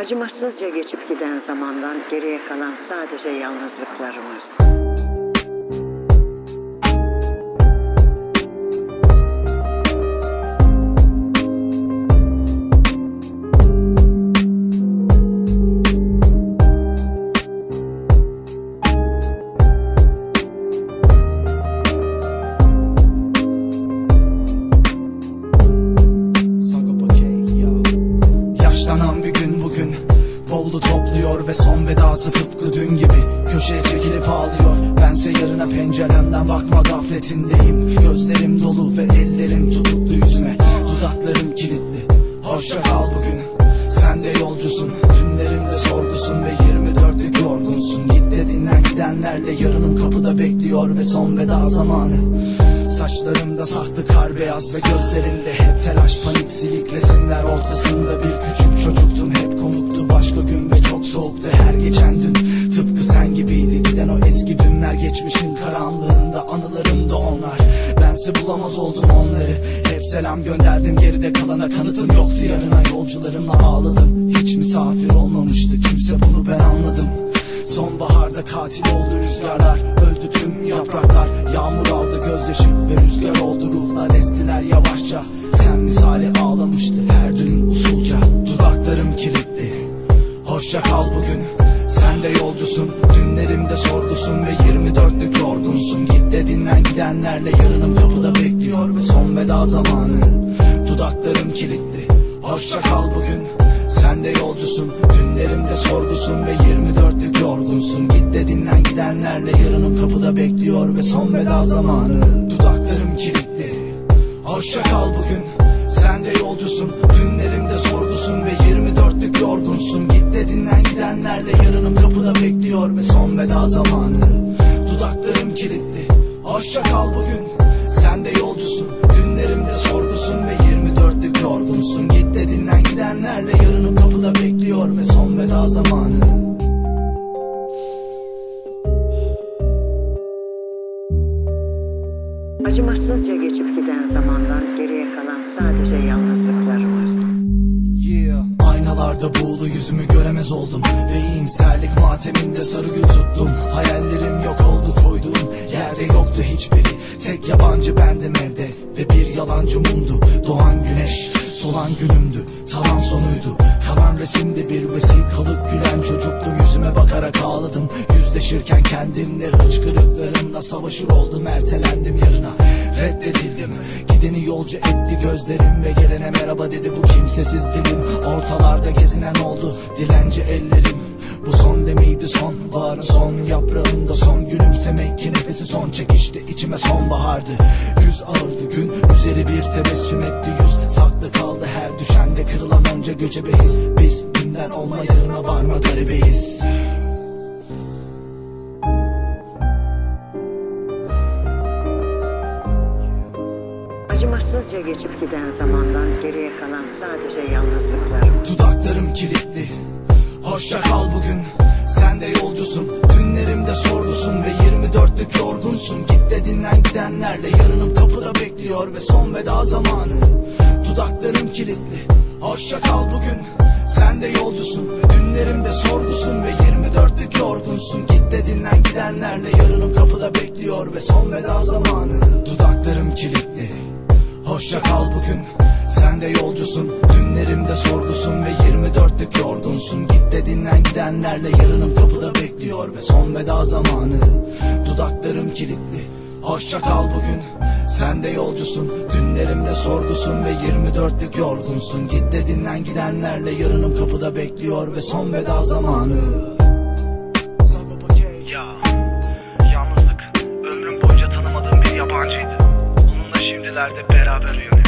Acımasızca geçip giden zamandan geriye kalan sadece yalnızlıklarımız. Yaşlanan bir gün bugün. Bavulu topluyor ve son vedası tıpkı dün gibi. Köşeye çekilip ağlıyor. Bense yarına penceremden bakma gafletindeyim. Gözlerim dolu ve ellerim tutuklu yüzüme. Dudaklarım kilitli. Hoşça kal bugün. Sen de yolcusun. Dünlerimde sorgusun ve 24'lük yorgunsun. Git de dinlen gidenlerle yarınım kapıda bekliyor ve son veda zamanı Saçlarımda saklı kar beyaz ve gözlerimde hep telaş panik silik resimler ortasında bir küçük çocuktum. Hep konuktu başka gün ve çok soğuktu. Her geçen dün tıpkı sen gibiydi. Giden o eski dünler geçmişin karanlığında anılarımda onlar. Bense bulamaz oldum onları. Hep selam gönderdim geride kalana kanıtım yoktu. Yarına yolcularımla ağladım. Hiç misafir olmamıştı. Kimse bunu ben anladım. Sonbaharda katil oldu rüzgarlar. Öldü yapraklar. Yağmur aldı gözyaşı ve rüzgar oldu ruhlar. Estiler yavaşça. Sen misali ağlamıştı her dün usulca. Dudaklarım kilitli. Hoşça kal bugün. Sen de yolcusun. Dünlerimde sorgusun ve 24'lük yorgunsun. Git de dinlen gidenlerle yarınım kapıda bekliyor Ve son veda zamanı. Dudaklarım kilitli. Hoşça kal bugün. Sen de yolcusun. Dünlerimde sorgusun ve 24'lük yorgunsun Git de gidenlerle yarınım kapıda bekliyor Ve son veda zamanı. Dudaklarım kilitli. Hoşça kal bugün. Sen de yolcusun Dünlerimde sorgusun ve 24'lük yorgunsun. Git de gidenlerle yarınım kapıda bekliyor Ve son veda zamanı. Dudaklarım kilitli. Hoşça kal bugün Aynalarda buğulu yüzümü göremez oldum. Ve iyimserlik mateminde sarı gül tuttum. Hayallerim yok oldu koyduğum. Yerde yoktu hiçbiri. Tek yabancı bendim evde ve bir yalancı mumdu. Doğan güneş solan günümdü. Talan sonuydu. Kalan resimde bir vesikalık gülen çocuktum. Yüzüme bakarak ağladım. Yüzleşirken kendimle Hıçkırıklarımla savaşır oldum. Ertelendim yarına Reddedildim. Gideni yolcu etti gözlerim Ve gelene merhaba dedi. Bu kimsesiz dilim. Ortalarda gezinen oldu dilenci ellerim. Bu son demiydi son Baharın son yaprağında son gülümsemek ki nefesi son çekişti içime sonbahardı. Yüz ağırdı gün üzeri bir tebessüm etti. Yüz Saklı kaldı her düşende kırılan onca göcebe his Biz dünden olma yarına varma garibeyiz Acımasızca geçip giden zamandan geriye kalan sadece yalnızlıklarımız. Dudaklarım kilitli. Hoşça kal bugün. Sen de yolcusun. Dünlerimde sorgusun ve 24'lük yorgunsun. Git de dinlen gidenlerle yarınım kapıda bekliyor Ve son veda zamanı. Dudaklarım kilitli. Hoşça kal bugün. Sen de yolcusun. Dünlerimde sorgusun ve 24'lük yorgunsun. Git de dinlen gidenlerle yarınım kapıda bekliyor Ve son veda zamanı Hoşça kal bugün. Sen de yolcusun. Dünlerimde sorgusun ve 24'lük yorgunsun. Git de dinlen gidenlerle yarınım kapıda bekliyor Ve son veda zamanı. Dudaklarım kilitli. Hoşça kal bugün. Sen de yolcusun. Dünlerimde sorgusun ve 24'lük yorgunsun. Git de dinlen gidenlerle yarınım kapıda bekliyor Ve son veda zamanı another